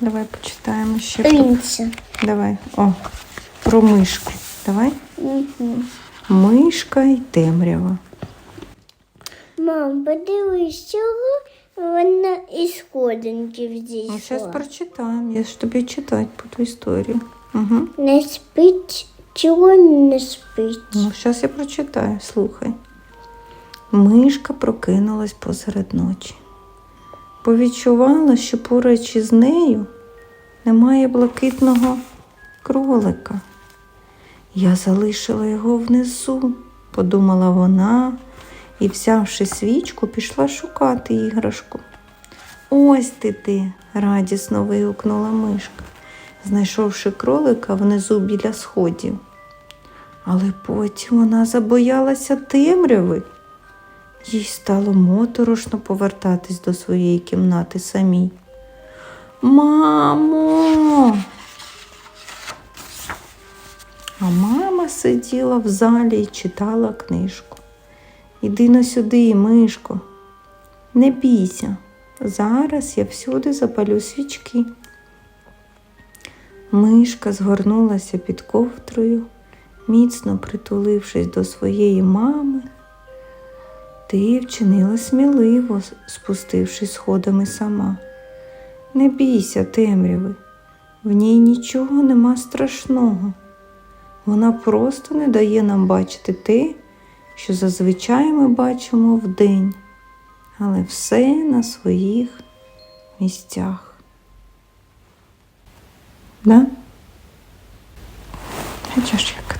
Давай почитаємо ще. Принца. Давай. О, про мишку. Давай. Угу. Мишка і темрява. Мам, подивись, чого вона із сходинків Ну, зараз прочитаємо. Я ж тобі читати буду історію. Угу. Не спить, чого не спить? Ну, зараз я прочитаю, слухай. Мишка прокинулась посеред ночі. Повідчувала, що поруч із нею немає блакитного кролика. Я залишила його внизу, подумала вона і, взявши свічку, пішла шукати іграшку. Ось ти ти, радісно вигукнула мишка, знайшовши кролика внизу біля сходів. Але потім вона забоялася темряви. Їй стало моторошно повертатись до своєї кімнати самій. Мамо. А мама сиділа в залі і читала книжку. Іди на сюди, мишко. Не бійся. Зараз я всюди запалю свічки. Мишка згорнулася під ковдрою, міцно притулившись до своєї мами. Ти вчинила сміливо, спустившись сходами сама. Не бійся, темряви, в ній нічого нема страшного. Вона просто не дає нам бачити те, що зазвичай ми бачимо вдень, але все на своїх місцях. Да? Хочеш як?